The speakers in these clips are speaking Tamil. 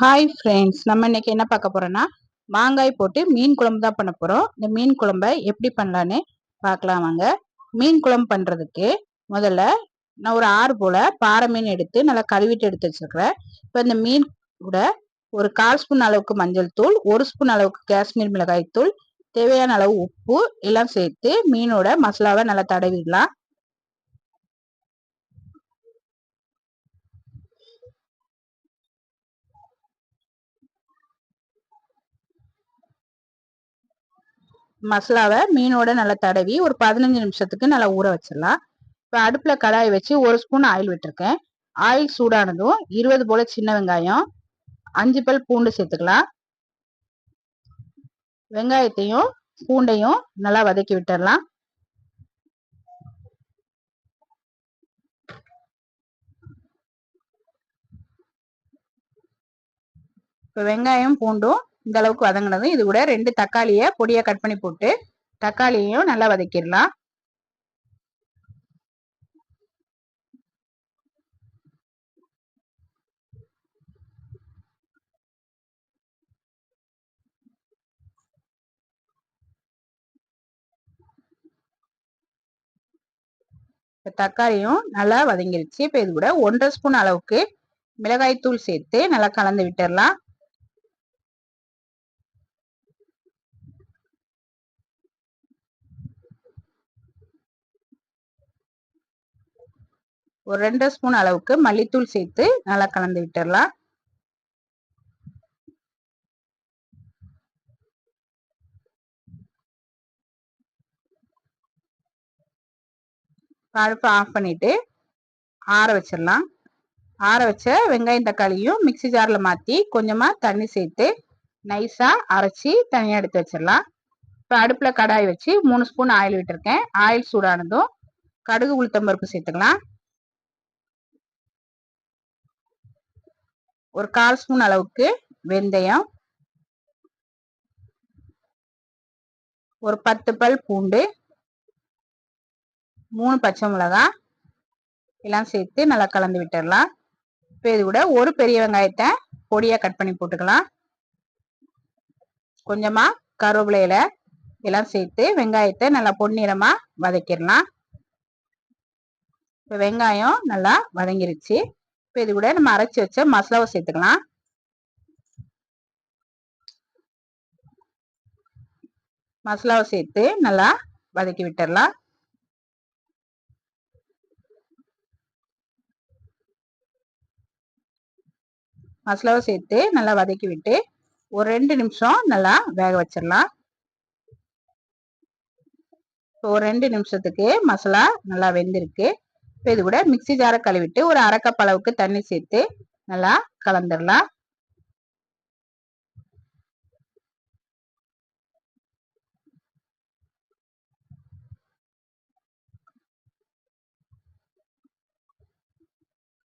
ஹாய் ஃப்ரெண்ட்ஸ் நம்ம இன்னைக்கு என்ன பார்க்க போறோம்னா மாங்காய் போட்டு மீன் குழம்பு தான் பண்ண போறோம். இந்த மீன் குழம்ப எப்படி பண்ணலான்னு பார்க்கலாம் வாங்க. மீன் குழம்பு பண்றதுக்கு முதல்ல நான் ஒரு ஆறு போல பாறை மீன் எடுத்து நல்லா கழுவிட்டு எடுத்து வச்சிருக்கிறேன். இப்போ இந்த மீன் கூட ஒரு கால் ஸ்பூன் அளவுக்கு மஞ்சள் தூள் ஒரு ஸ்பூன் அளவுக்கு காஷ்மீர் மிளகாய் தூள் தேவையான அளவு உப்பு எல்லாம் சேர்த்து மீனோட மசாலாவை நல்லா தடவிடலாம். மசாலாவை மீனோட நல்லா தடவி ஒரு பதினஞ்சு நிமிஷத்துக்கு நல்லா ஊற வச்சிடலாம். இப்போ அடுப்பில் கடாய் வச்சு ஒரு ஸ்பூன் ஆயில் விட்டுருக்கேன். ஆயில் சூடானதும் இருபது போல சின்ன வெங்காயம் அஞ்சு பல் பூண்டு சேர்த்துக்கலாம். வெங்காயத்தையும் பூண்டையும் நல்லா வதக்கி விட்டுடலாம். இப்போ வெங்காயம் பூண்டும் இந்த அளவுக்கு வதங்கினதும் இது கூட ரெண்டு தக்காளியை பொடியை கட் பண்ணி போட்டு தக்காளியையும் நல்லா வதக்கிடலாம். தக்காளியும் நல்லா வதங்கிருச்சு. இப்போ இது கூட ஒன்றரை ஸ்பூன் அளவுக்கு மிளகாய் தூள் சேர்த்து நல்லா கலந்து விட்டுடலாம். ஒரு ரெண்டு ஸ்பூன் அளவுக்கு மல்லித்தூள் சேர்த்து நல்லா கலந்து விட்டுடலாம் அடுப்பை ஆஃப் பண்ணிட்டு ஆற வச்சிடலாம். ஆற வச்ச வெங்காயம் தக்காளியும் மிக்சி ஜாரில் மாற்றி கொஞ்சமாக தண்ணி சேர்த்து நைஸாக அரைச்சி தனியாக எடுத்து வச்சிடலாம். இப்போ அடுப்பில் கடாய் வச்சு மூணு ஸ்பூன் ஆயில் விட்டுருக்கேன். ஆயில் சூடானதும் கடுகு உளுத்தம்பருப்பு சேர்த்துக்கலாம். ஒரு கால் ஸ்பூன் அளவுக்கு வெந்தயம் ஒரு பத்து பல் பூண்டு மூணு பச்சை மிளகாய் எல்லாம் சேர்த்து நல்லா கலந்து விட்டுடலாம். இப்போ இது கூட ஒரு பெரிய வெங்காயத்தை பொடியாக கட் பண்ணி போட்டுக்கலாம். கொஞ்சமாக கருவேப்பிலையில எல்லாம் சேர்த்து வெங்காயத்தை நல்லா பொன்னிறமாக வதக்கிடலாம். இப்போ வெங்காயம் நல்லா வதங்கிருச்சு. இப்போ இது கூட நம்ம அரைச்சி வச்ச மசாலாவை சேர்த்துக்கலாம். மசாலாவை சேர்த்து நல்லா வதக்கி விட்டுடலாம் மசாலாவை சேர்த்து நல்லா வதக்கி விட்டு ஒரு ரெண்டு நிமிஷம் நல்லா வேக வச்சிடலாம் ஒரு ரெண்டு நிமிஷத்துக்கு மசாலா நல்லா வெந்திருக்கு. இப்போ இது கூட மிக்சி ஜாரை கழுவிட்டு ஒரு அரை அளவுக்கு தண்ணி சேர்த்து நல்லா கலந்துடலாம்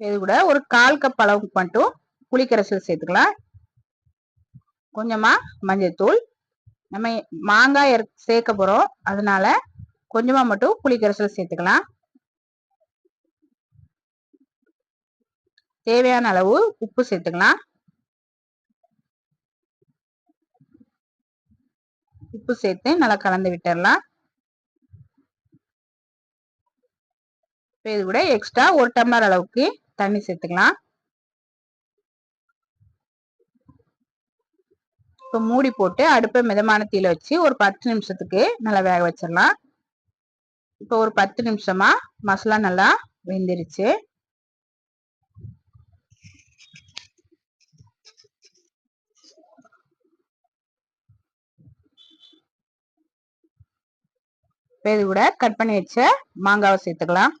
இது கூட ஒரு கால் கப் அளவுக்கு மட்டும் புளிக்கரைசல் சேர்த்துக்கலாம். கொஞ்சமா மஞ்சள்தூள் நம்ம மாங்காய் சேர்க்க போறோம். அதனால கொஞ்சமா மட்டும் புளிக்கரைசல் சேர்த்துக்கலாம். தேவையான அளவு உப்பு சேர்த்துக்கலாம். உப்பு சேர்த்து நல்லா கலந்து விட்டுடலாம் இது கூட எக்ஸ்ட்ரா ஒரு டம்ளர் அளவுக்கு தண்ணி சேர்த்துக்கலாம். இப்போ மூடி போட்டு அடுப்பை மிதமான தீல வச்சு ஒரு பத்து நிமிஷத்துக்கு நல்லா வேக வச்சிடலாம். இப்போ ஒரு பத்து நிமிஷமா மசாலா நல்லா வெந்துருச்சு. இது கூட கட் பண்ணி வச்ச மாங்காவை சேர்த்துக்கலாம்.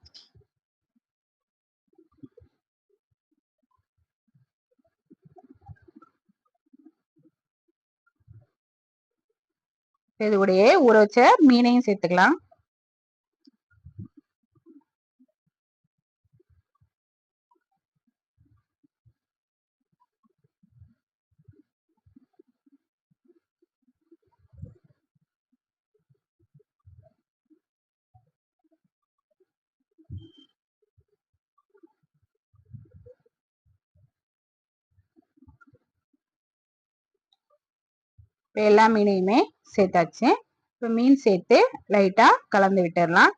இது கூடயே ஊற வச்ச மீனையும் சேர்த்துக்கலாம். இப்போ எல்லா மீனையுமே சேர்த்தாச்சு. இப்போ மீன் சேர்த்து லைட்டாக கலந்து விட்டுடலாம்.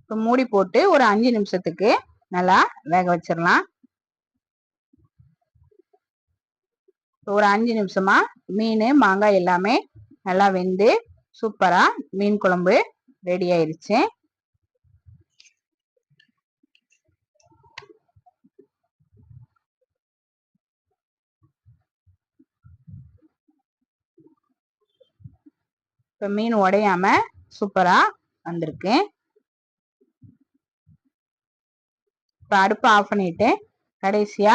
இப்போ மூடி போட்டு ஒரு அஞ்சு நிமிஷத்துக்கு நல்லா வேக வச்சிடலாம். ஒரு அஞ்சு நிமிஷமா மீன் மாங்காய் எல்லாமே நல்லா வெந்து சூப்பராக மீன் குழம்பு ரெடி ஆயிருச்சு. இப்போ மீன் உடையாம சூப்பரா வந்திருக்கு. இப்போ அடுப்பை ஆஃப் பண்ணிட்டு கடைசியா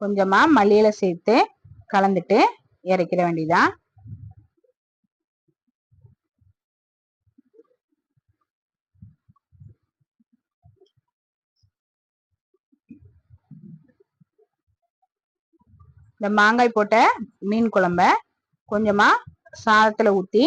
கொஞ்சமா மல்லியில சேர்த்து கலந்துட்டு இறக்கிட வேண்டியதான் இந்த மாங்காய் போட்ட மீன் குழம்ப கொஞ்சமா சாதத்துல ஊத்தி